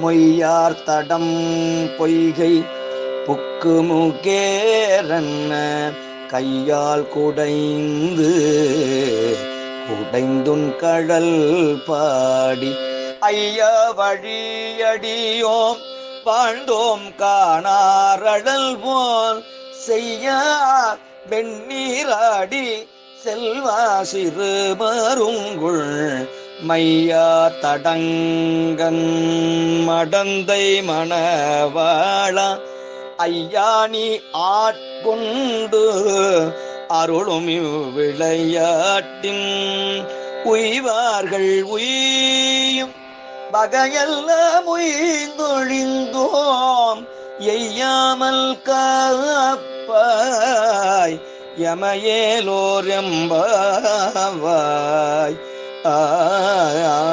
மொய்யார் தடம் பொய்கை புக்கு முகேரன்ன கையால் குடைந்து குடைந்துன் கடல் பாடி ஐயா வழியடியோம் வாழ்ந்தோம் காணாரடல் போல். செய்ய வெண்ணீராடி செல்வா சிறு மருங்குள் மையா தடங்கன் மடந்தை மணவாளா. ஐயானி ஆட்கொண்டு அருளும் விளையாட்டின் உய்வார்கள் உயும் வகையெல்லாம் உய்ந்தொழிந்தோம் எய்யாமல் காப்பாய் எமையேலோர் எம்பாவாய். ಆ